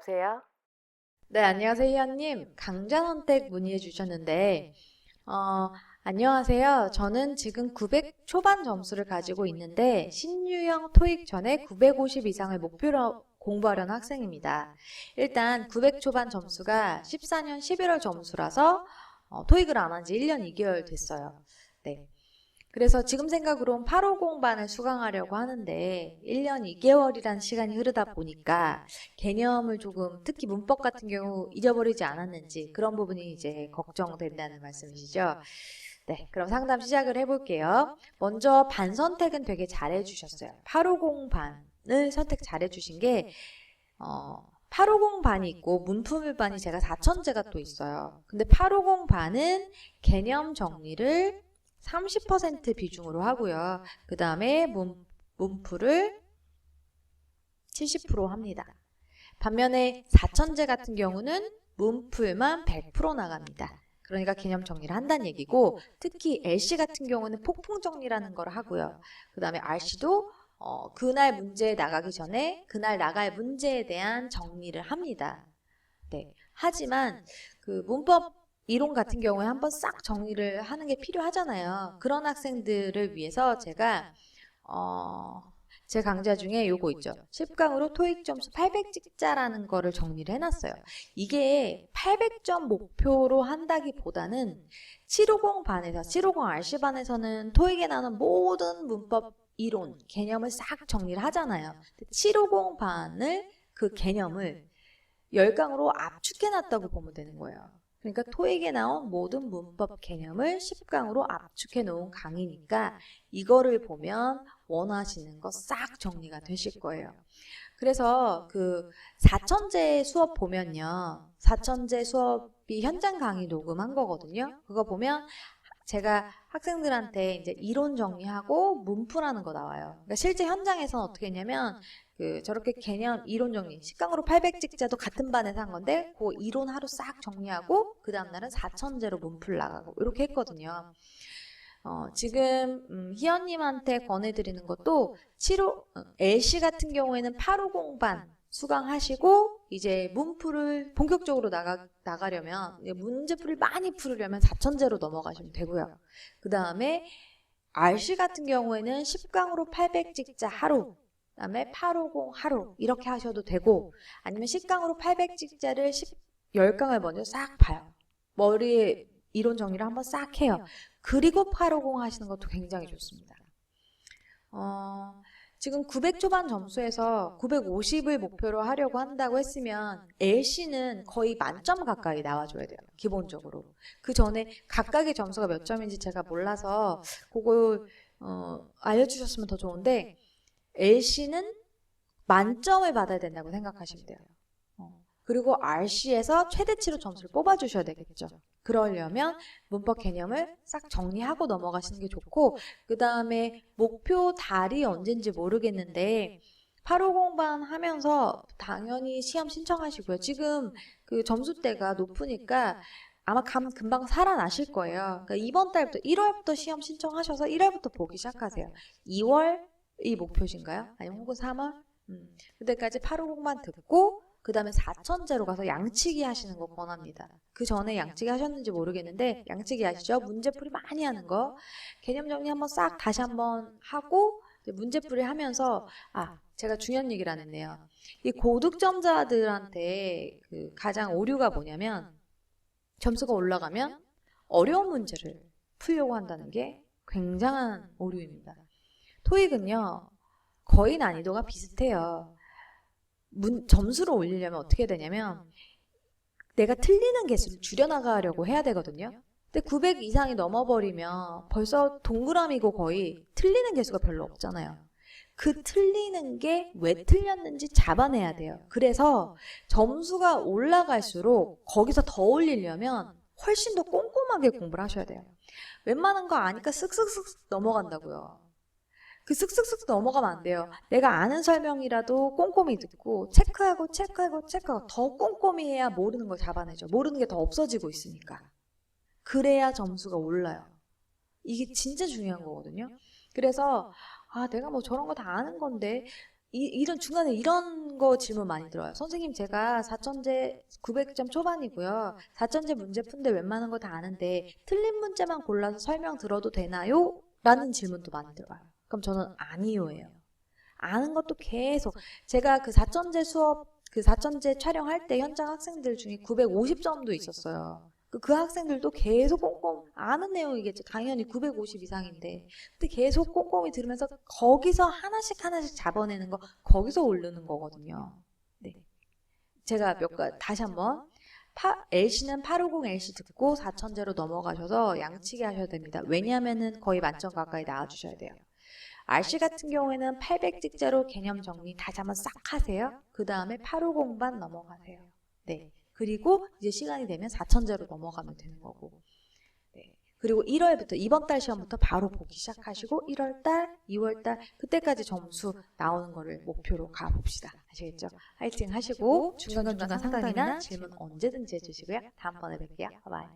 여보세요? 네, 안녕하세요, 희연님. 강좌 선택 문의해 주셨는데, 어, 안녕하세요. 저는 지금 900 초반 점수를 가지고 있는데, 신유형 토익 전에 950 이상을 목표로 공부하려는 학생입니다. 일단 900 초반 점수가 14년 11월 점수라서, 어, 토익을 안 한 지 1년 2개월 됐어요. 네. 그래서 지금 생각으로는 850반을 수강하려고 하는데 1년 2개월이라는 시간이 흐르다 보니까 개념을 조금 특히 문법 같은 경우 잊어버리지 않았는지 그런 부분이 이제 걱정된다는 말씀이시죠. 네, 그럼 상담 시작을 해볼게요. 먼저 반 선택은 되게 잘해 주셨어요. 850 반을 선택 잘해 주신 게 어, 850 반이 있고 문품일 반이 제가 4천제가 또 있어요. 근데 850 반은 개념 정리를 30% 비중으로 하고요. 그 다음에 문, 문풀을 70% 합니다. 반면에 4천제 같은 경우는 문풀만 100% 나갑니다. 그러니까 개념 정리를 한다는 얘기고 특히 LC 같은 경우는 폭풍 정리라는 걸 하고요. 그 다음에 RC도 어, 그날 문제 나가기 전에 그날 나갈 문제에 대한 정리를 합니다. 네. 하지만 그 문법 이론 같은 경우에 한번 싹 정리를 하는 게 필요하잖아요. 그런 학생들을 위해서 제가 어, 제 강좌 중에 요거 있죠. 10강으로 토익 점수 800 찍자라는 거를 정리를 해놨어요. 이게 800점 목표로 한다기보다는 750 반에서 750 RC 반에서는 토익에 나오는 모든 문법 이론 개념을 싹 정리를 하잖아요. 750 반을 그 개념을 10강으로 압축해놨다고 보면 되는 거예요. 그러니까 토익에 나온 모든 문법 개념을 10강으로 압축해 놓은 강의니까 이거를 보면 원하시는 거 싹 정리가 되실 거예요. 그래서 그 4천제 수업 보면요. 4천제 수업이 현장 강의 녹음한 거거든요. 그거 보면 제가 학생들한테 이제 이론 정리하고 문풀하는 거 나와요. 그러니까 실제 현장에서는 어떻게 했냐면 그 저렇게 개념 이론 정리 10강으로 800 찍자도 같은 반에서 한 건데 그 이론 하루 싹 정리하고 그 다음 날은 4천제로 문풀 나가고 이렇게 했거든요. 어, 지금 음, 희연님한테 권해드리는 것도 75 어, LC 같은 경우에는 850반 수강하시고 이제 문풀을 본격적으로 나가 나가려면 문제풀을 많이 풀으려면 4천제로 넘어가시면 되고요. 그 다음에 RC 같은 경우에는 10강으로 800 찍자 하루 그 다음에 850 하루 이렇게 하셔도 되고 아니면 10강으로 800 찍자를 10, 10강을 먼저 싹 봐요. 머리에 이론 정리를 한번 싹 해요. 그리고 850 하시는 것도 굉장히 좋습니다. 어, 지금 900 초반 점수에서 950을 목표로 하려고 한다고 했으면 LC는 거의 만점 가까이 나와줘야 돼요. 기본적으로. 그 전에 각각의 점수가 몇 점인지 제가 몰라서 그걸 어, 알려주셨으면 더 좋은데 LC는 만점을 받아야 된다고 생각하시면 돼요. 어. 그리고 RC에서 최대치로 점수를 뽑아주셔야 되겠죠. 그러려면 문법 개념을 싹 정리하고 넘어가시는 게 좋고 그 다음에 목표 달이 언젠지 모르겠는데 850반 하면서 당연히 시험 신청하시고요. 지금 그 점수대가 높으니까 아마 감 금방 살아나실 거예요. 그러니까 이번 달부터 1월부터 시험 신청하셔서 1월부터 보기 시작하세요. 2월 이 목표신가요? 아니면 혹은 3월? 음. 그때까지 850만 듣고 그 다음에 4천제로 가서 양치기 하시는 거 권합니다. 그 전에 양치기 하셨는지 모르겠는데 양치기 아시죠? 문제풀이 많이 하는 거 개념 정리 한번 싹 다시 한번 하고 문제풀이 하면서 아 제가 중요한 얘기를 안 했네요. 이 고득점자들한테 그 가장 오류가 뭐냐면 점수가 올라가면 어려운 문제를 풀려고 한다는 게 굉장한 오류입니다. 토익은요, 거의 난이도가 비슷해요. 문, 점수를 올리려면 어떻게 되냐면, 내가 틀리는 개수를 줄여나가려고 해야 되거든요. 근데 900 이상이 넘어버리면 벌써 동그라미고 거의 틀리는 개수가 별로 없잖아요. 그 틀리는 게 왜 틀렸는지 잡아내야 돼요. 그래서 점수가 올라갈수록 거기서 더 올리려면 훨씬 더 꼼꼼하게 공부를 하셔야 돼요. 웬만한 거 아니까 쓱쓱쓱 넘어간다고요. 그 쓱쓱쓱 넘어가면 안 돼요. 내가 아는 설명이라도 꼼꼼히 듣고 체크하고 체크하고 체크하고 더 꼼꼼히 해야 모르는 걸 잡아내죠. 모르는 게 더 없어지고 있으니까. 그래야 점수가 올라요. 이게 진짜 중요한 거거든요. 그래서 아 내가 뭐 저런 거 다 아는 건데 이, 이런 중간에 이런 거 질문 많이 들어요. 선생님 제가 4천제 900점 초반이고요. 4천제 문제 푼데 웬만한 거 다 아는데 틀린 문제만 골라서 설명 들어도 되나요? 라는 질문도 많이 들어요. 그럼 저는 아니요예요. 아는 것도 계속 제가 그 4천제 수업 그 4천제 촬영할 때 현장 학생들 중에 950점도 있었어요. 그, 그 학생들도 계속 꼼꼼 아는 내용이겠죠. 당연히 950 이상인데. 근데 계속 꼼꼼히 들으면서 거기서 하나씩 하나씩 잡아내는 거 거기서 오르는 거거든요. 네. 제가 몇가 다시 한번 파, LC는 850 LC 듣고 4천제로 넘어가셔서 양치기 하셔야 됩니다. 왜냐하면은 거의 만점 가까이 나와주셔야 돼요. RC 같은 경우에는 800직제로 개념 정리 다시 한번 싹 하세요. 그 다음에 850반 넘어가세요. 네. 그리고 이제 시간이 되면 4천제로 넘어가면 되는 거고. 네. 그리고 1월부터 이번 달 시험부터 바로 보기 시작하시고 1월 달, 2월 달 그때까지 점수 나오는 거를 목표로 가 봅시다. 아시겠죠? 화이팅 하시고 중간중간 상담이나 질문 언제든지 해 주시고요. 다음번에 뵐게요. 바이바이.